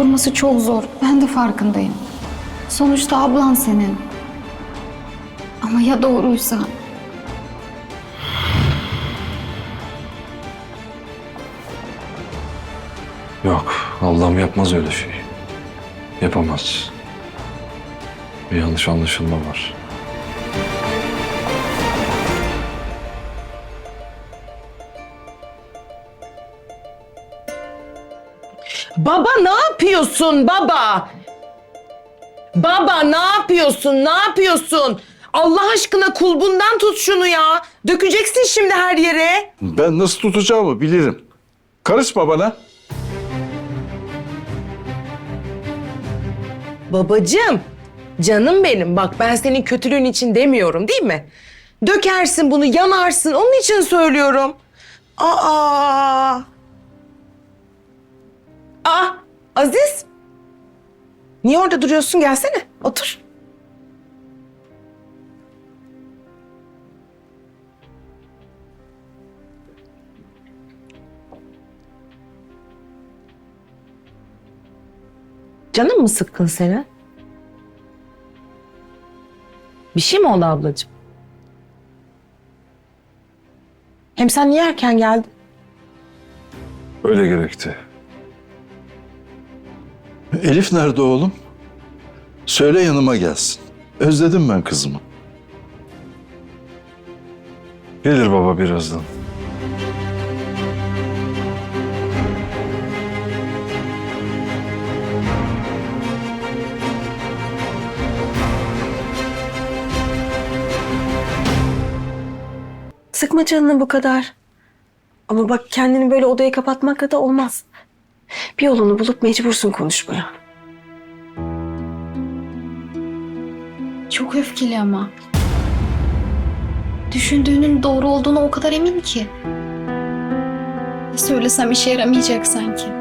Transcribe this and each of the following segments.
doldurması çok zor. Ben de farkındayım. Sonuçta ablan senin. Ama ya doğruysa? Yok, Allah'ım yapmaz öyle şey. Yapamaz. Bir yanlış anlaşılma var. Baba ne yapıyorsun baba? Baba ne yapıyorsun? Ne yapıyorsun? Allah aşkına kulbundan tut şunu ya. Dökeceksin şimdi her yere. Ben nasıl tutacağımı bilirim. Karışma bana. Babacığım, canım benim. Bak ben senin kötülüğün için demiyorum değil mi? Dökersin bunu, yanarsın. Onun için söylüyorum. Aa! Aa! Aziz! Niye orada duruyorsun? Gelsene, otur. Canın mı sıkkın senin? Bir şey mi oldu ablacığım? Hem sen niye erken geldin? Öyle gerekti. Elif nerede oğlum? Söyle yanıma gelsin. Özledim ben kızımı. Gelir baba birazdan. Sıkma canını bu kadar. Ama bak kendini böyle odaya kapatmakla da olmaz. Bir yolunu bulup mecbursun konuşmaya. Çok öfkeli ama. Düşündüğünün doğru olduğunu o kadar emin ki. Söylesem işe yaramayacak sanki.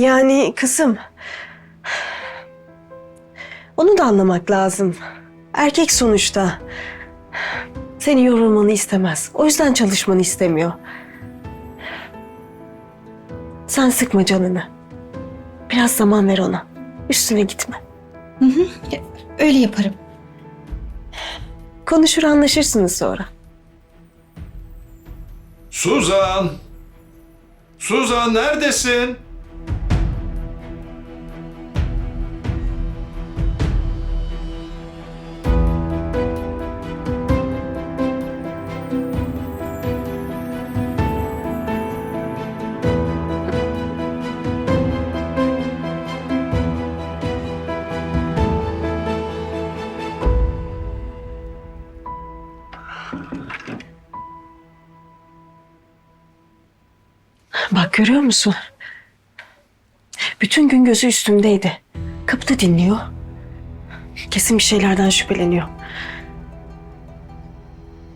Yani kızım. Onu da anlamak lazım. Erkek sonuçta. Seni yorulmanı istemez. O yüzden çalışmanı istemiyor. Sen sıkma canını. Biraz zaman ver ona. Üstüne gitme. Öyle yaparım. Konuşur anlaşırsınız sonra. Suzan! Suzan neredesin? Görüyor musun? Bütün gün gözü üstümdeydi. Kapıda dinliyor. Kesin bir şeylerden şüpheleniyor.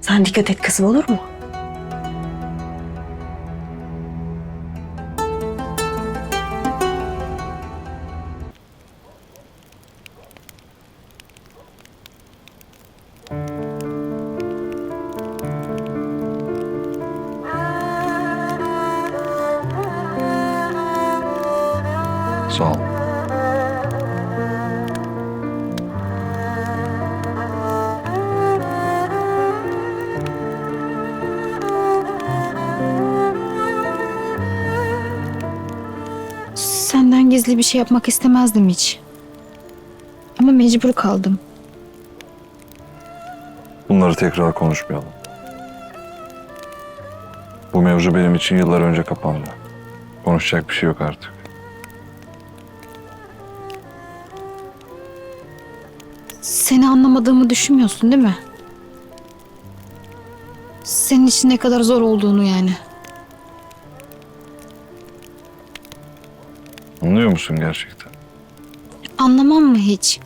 Sen dikkat et kızım olur mu? Sağ ol. Senden gizli bir şey yapmak istemezdim hiç. Ama mecbur kaldım. Bunları tekrar konuşmayalım. Bu mevzu benim için yıllar önce kapandı. Konuşacak bir şey yok artık. Seni anlamadığımı düşünmüyorsun değil mi? Senin için ne kadar zor olduğunu yani. Anlıyor musun gerçekten? Anlamam mı hiç?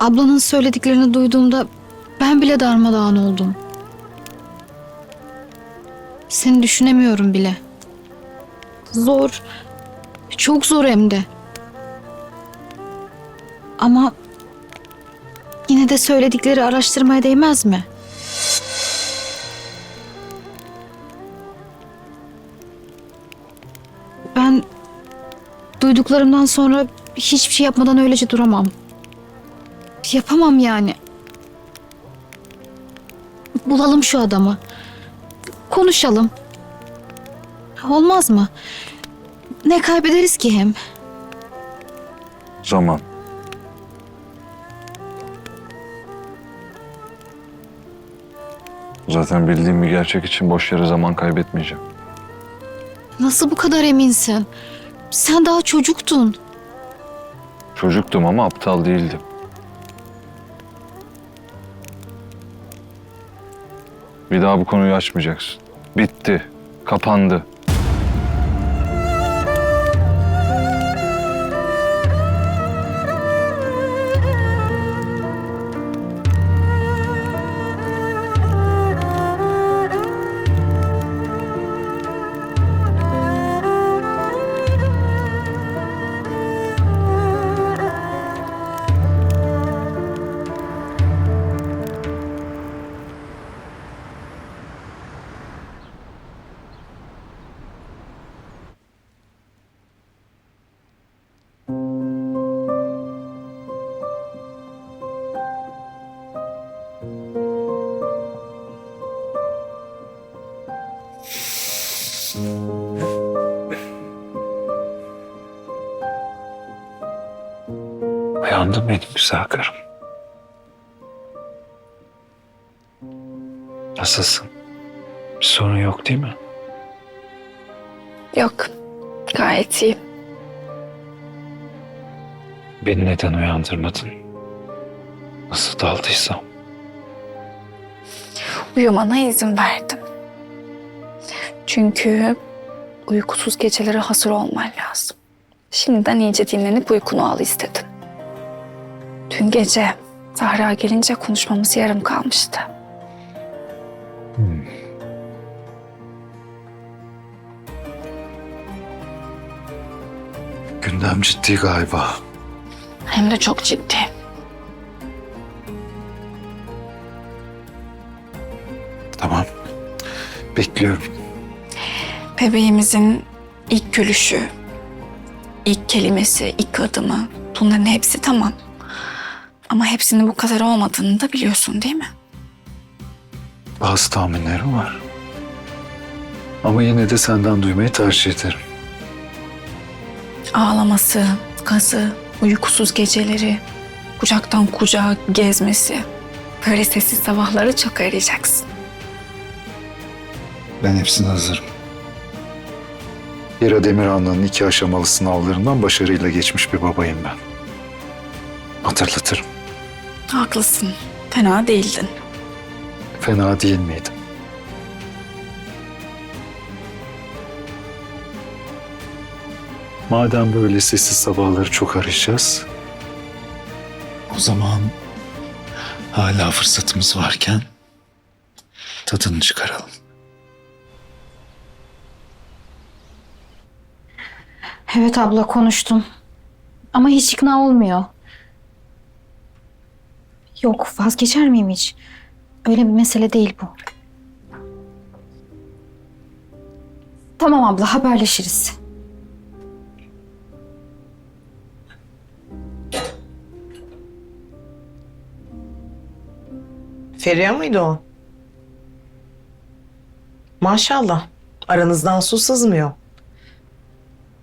Ablanın söylediklerini duyduğumda Ben bile darmadağın oldum. Seni düşünemiyorum bile. Zor. Çok zor hem de. Ama yine de söyledikleri araştırmaya değmez mi? Ben duyduklarımdan sonra hiçbir şey yapmadan öylece duramam. Yapamam yani. Bulalım şu adamı. Konuşalım. Olmaz mı? Ne kaybederiz ki hem? Zaman. Zaten bildiğim bir gerçek için boş yere zaman kaybetmeyeceğim. Nasıl bu kadar eminsin? Sen daha çocuktun. Çocuktum ama aptal değildim. Bir daha bu konuyu açmayacaksın. Bitti. Kapandı. Uyandın benim güzel karım. Nasılsın? Bir sorun yok değil mi? Yok. Gayet iyi. Beni neden uyandırmadın? Nasıl daldıysam. Uyumana izin verdim. Çünkü uykusuz gecelere hazır olman lazım. Şimdiden iyice dinlenip uykunu al istedim. Dün gece Zahra gelince konuşmamız yarım kalmıştı. Gündem ciddi galiba. Hem de çok ciddi. Tamam. Bekliyorum. Bebeğimizin ilk gülüşü, ilk kelimesi, ilk adımı bunların hepsi tamam. Ama hepsinin bu kadar olmadığını da biliyorsun değil mi? Bazı tahminlerim var. Ama yine de senden duymayı tercih ederim. Ağlaması, gazı, uykusuz geceleri, kucaktan kucağa gezmesi. Böyle sessiz sabahları çok arayacaksın. Ben hepsine hazırım. Hira Demirhan'ın iki aşamalı sınavlarından başarıyla geçmiş bir babayım ben. Hatırlatırım. Haklısın. Fena değildin. Fena değil miydim? Madem böyle sessiz sabahları çok arayacağız. O zaman hala fırsatımız varken tadını çıkaralım. Evet abla konuştum. Ama hiç ikna olmuyor. Yok vazgeçer miyim hiç? Öyle bir mesele değil bu. Tamam abla haberleşiriz. Feriha mıydı o? Maşallah. Aranızdan su sızmıyor.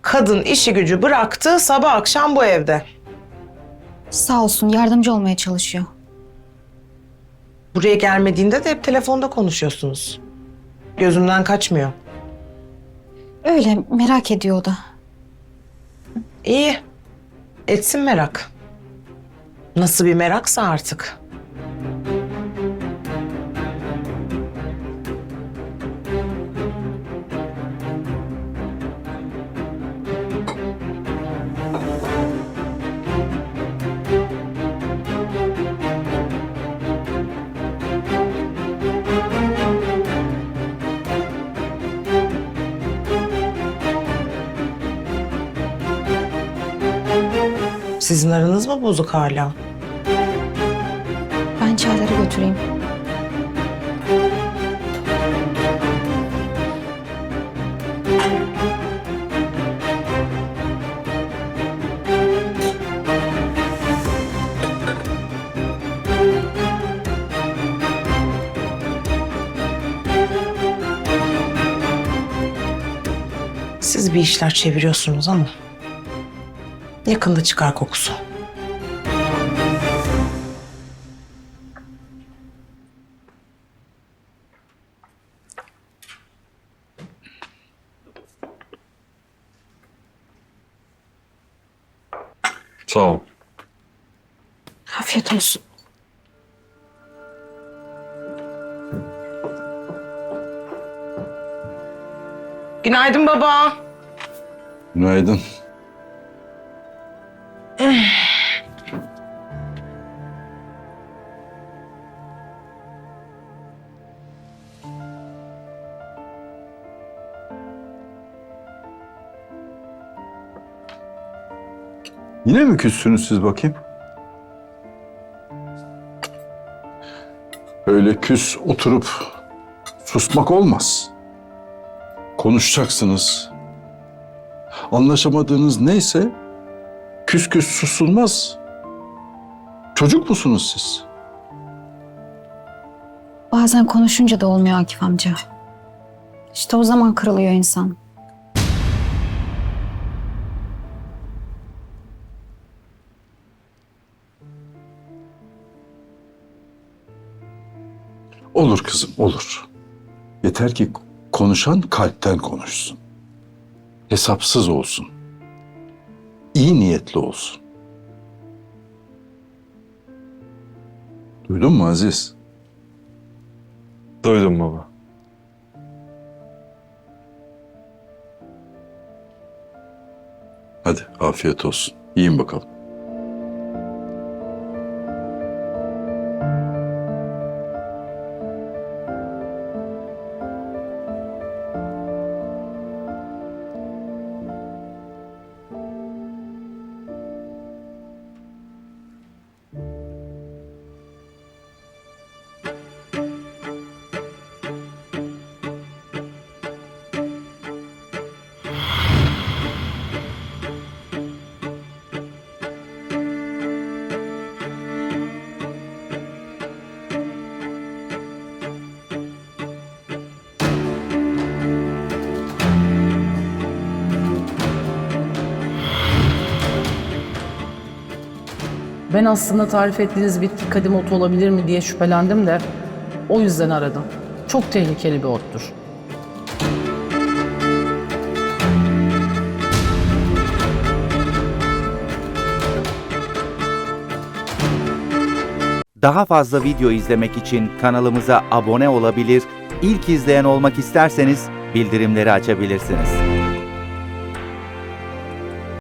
Kadın işi gücü bıraktı sabah akşam bu evde. Sağ olsun yardımcı olmaya çalışıyor. Buraya gelmediğinde de hep telefonda konuşuyorsunuz. Gözümden kaçmıyor. Öyle merak ediyor o da. İyi. Etsin merak. Nasıl bir meraksa artık. Aranız mı bozuk hala? Ben çayları götüreyim. Siz bir işler çeviriyorsunuz ama yakında çıkar kokusu. Sağ ol. Afiyet olsun. Günaydın baba. Günaydın. Yine mi küssünüz siz bakayım? Öyle küs oturup susmak olmaz. Konuşacaksınız. Anlaşamadığınız neyse küs küs susulmaz. Çocuk musunuz siz? Bazen konuşunca da olmuyor Akif amca. İşte o zaman kırılıyor insan. Olur kızım, olur. Yeter ki konuşan kalpten konuşsun. Hesapsız olsun. İyi niyetli olsun. Duydun mu Aziz? Duydum baba. Hadi afiyet olsun. Yiyin bakalım. Ben aslında tarif ettiğiniz bitki kadim otu olabilir mi diye şüphelendim de o yüzden aradım. Çok tehlikeli bir ottur. Daha fazla video izlemek için kanalımıza abone olabilir, ilk izleyen olmak isterseniz bildirimleri açabilirsiniz.